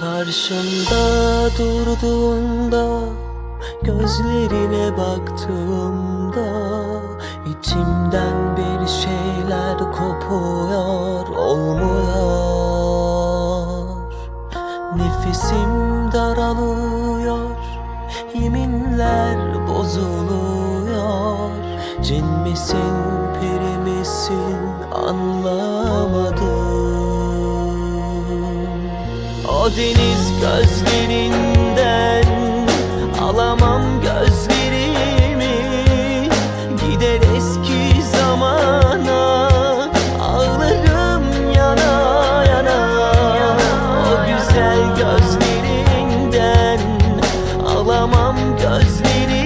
Karşımda durduğunda Gözlerine baktığımda içimden bir şeyler kopuyor olmuyor. Nefesim daralıyor Yeminler bozuluyor. Cin misin peri misin anlamadım deniz gözlerinden Alamam gözlerimi. Gider eski zamana Ağlarım yana yana. O güzel gözlerinden Alamam gözlerimi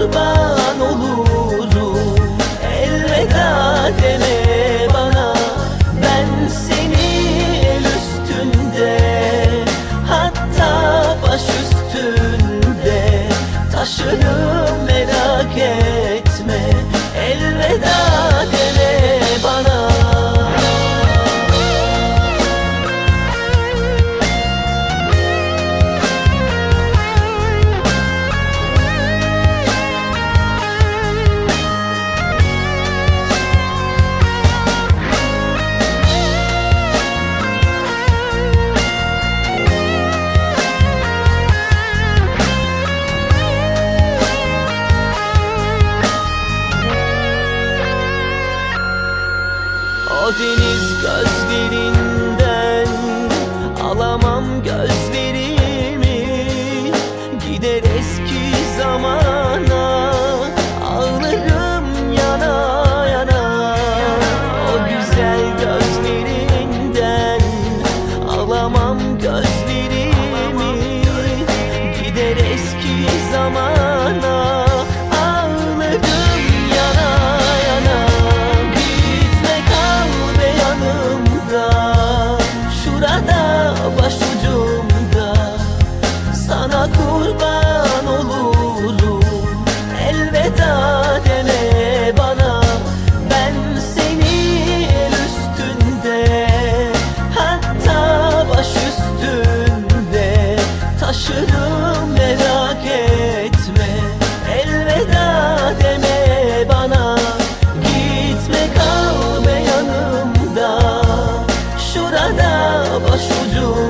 kurban olurum Deniz gözlerinden Alamam gözlerimi. Gider eski zamana Ağlarım yana yana. O güzel gözlerinden Alamam gözlerimi. Gider eski zamana Şurada başucumda